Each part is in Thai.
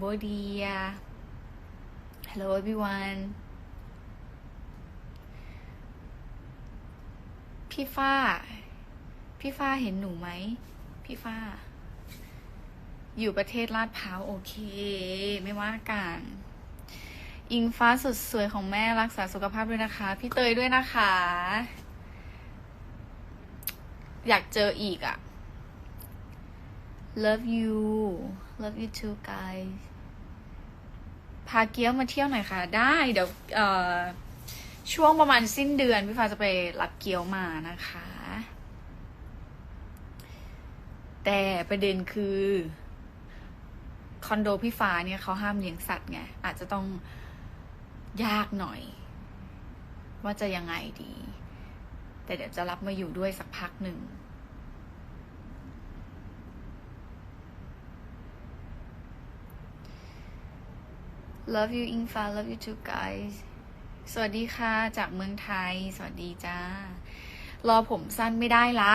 Cambodia. Hello everyone. พี่ฟ้า พี่ฟ้าเห็นหนูไหม พี่ฟ้า อยู่ประเทศลาดพร้าวโอเค ไม่ว่ากัน อิงฟ้าสุดสวยของแม่รักษาสุขภาพด้วยนะคะ พี่เตยด้วยนะคะ อยากเจออีกอะ love you love you too guys พาเกียวมาเที่ยวหน่อยค่ะ ได้เดี๋ยวช่วงประมาณสิ้นเดือนพี่ฟ้าจะไปรับเกียวมานะคะ แต่ประเด็นคือคอนโดพี่ฟ้าเนี่ยเขาห้ามเลี้ยงสัตว์ไงอาจจะต้องยากหน่อย ว่าจะยังไงดี แต่เดี๋ยวจะรับมาอยู่ด้วยสักพักหนึ่ง love you อิงฟ้า love you too guys สวัสดีค่ะ จากเมืองไทย สวัสดีจ้า รอผมสั้นไม่ได้ละ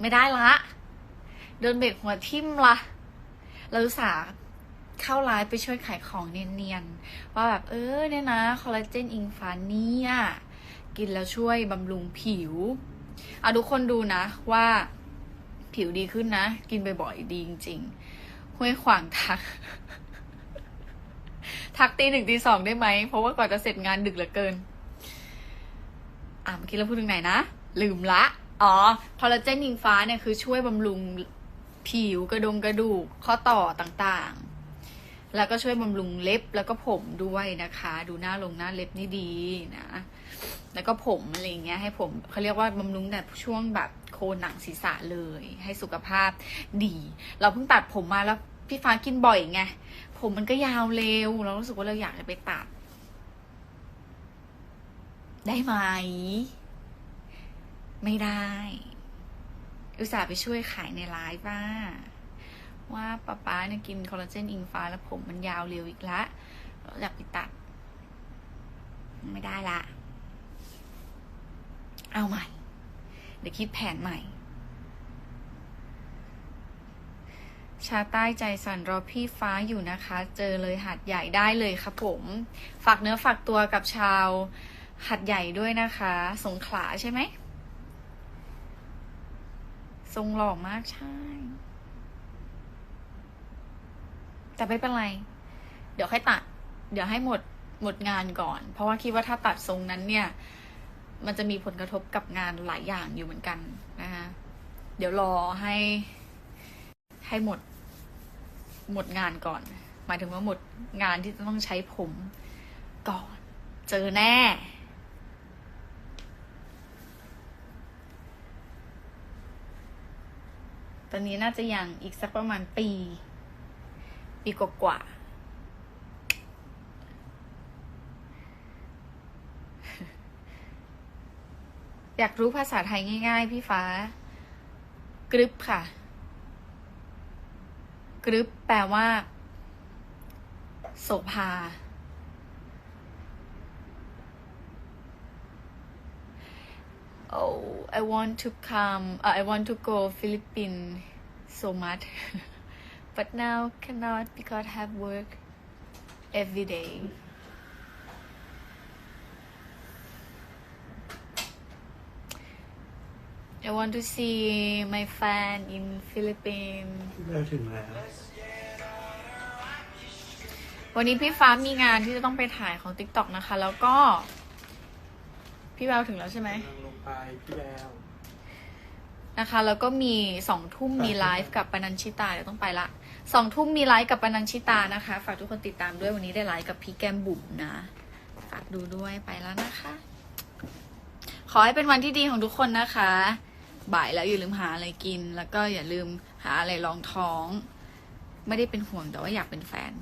ไม่ได้ละโดนเบรกหัวทิ่มละเราสาเข้าไลฟ์ไปช่วยขายของเนียนๆ ว่าแบบเออเนี่ยนะคอลลาเจนอิงฟ้าเนี่ยกินแล้วช่วยบำรุงผิวเอาทุกคนดูนะว่าผิวดีขึ้นนะ กินบ่อยๆดีจริง ๆ ห้วยขวางทัก ทักตีหนึ่งตีสองได้ไหม เพราะว่าก่อนจะเสร็จงานดึกเหลือเกิน อะเมื่อกี้เราพูดถึงไหนนะ ลืมละ อ๋อ คอลลาเจนอิงฟ้าเนี่ยคือช่วยบำรุงผิวกระดงกระดูกข้อต่อต่างๆ แล้วก็ช่วยบำรุงเล็บแล้วก็ผมด้วยนะคะ ดูหน้าลงหน้าเล็บนี่ดีนะ แล้วก็ผมอะไรเงี้ยให้ผมเขาเรียกว่าบำรุงแต่ช่วงแบบโคนหนังศีรษะเลย ให้สุขภาพดี เราเพิ่งตัดผมมาแล้ว พี่ฟ้ากินบ่อยไง ผมมันก็ยาวเร็ว เรารู้สึกว่าเราอยากจะไปตัด ได้ไหม ไม่ได้ อุตส่าห์ไปช่วยขายในไลฟ์ว่า ว่าป๊าป๊าเนี่ยกินคอลลาเจนอิงฟ้าแล้วผมมันยาวเร็วอีกละ เราอยากไปตัด ไม่ได้ละ เอาใหม่ เดี๋ยวคิดแผนใหม่าใต้ใจสั่นรอพี่ฟ้าอยู่นะคะ เจอเลยหัดใหญ่ได้เลยครับผม ฝากเนื้อฝากตัวกับชาวหัดใหญ่ด้วยนะคะ สงขลาใช่ไหม ทรงหล่อมากใช่ แต่ไม่เป็นไร เดี๋ยวค่อยตัด เดี๋ยวให้หมดหมดงานก่อน เพราะว่าคิดว่าถ้าตัดทรงนั้นเนี่ย มันจะมีผลกระทบกับงานหลายอย่างอยู่เหมือนกันนะคะ เดี๋ยวรอให้ให้หมด หมดงานก่อน หมายถึงว่าหมดงานที่จะต้องใช้ผมก่อน เจอแน่ ตอนนี้น่าจะยังอีกสักประมาณปี ปีกว่าอยากรู้ภาษาไทยง่าย ๆ พี่ฟ้ากรึบค่ะ กรึบแปลว่า โสภา Oh, I want to come. Uh, I want to go Philippines so much, but now cannot because have work every day. I want to see my fan in Philippines. เราถึงแล้ว วันนี้พี่ฟ้ามีงานที่จะต้องไปถ่ายของ TikTok นะคะ แล้วก็ พี่แววถึงแล้วใช่ไหมกำลังลงไปพี่แววนะคะ แล้วก็มีสองทุ่มมีไลฟ์กับปนัญชิตาเดี๋ยวต้องไปละสองทุ่มมีไลฟ์กับปนัญชิตานะคะ ฝากทุกคนติดตามด้วยวันนี้ได้ไลฟ์กับพี่แก้มบุ๋มนะ ฝากดูด้วยไปแล้วนะคะ ขอให้เป็นวันที่ดีของทุกคนนะคะ บ่ายแล้วอย่าลืมหาอะไรกิน แล้วก็อย่าลืมหาอะไรรองท้อง ไม่ได้เป็นห่วงแต่ว่าอยากเป็นแฟน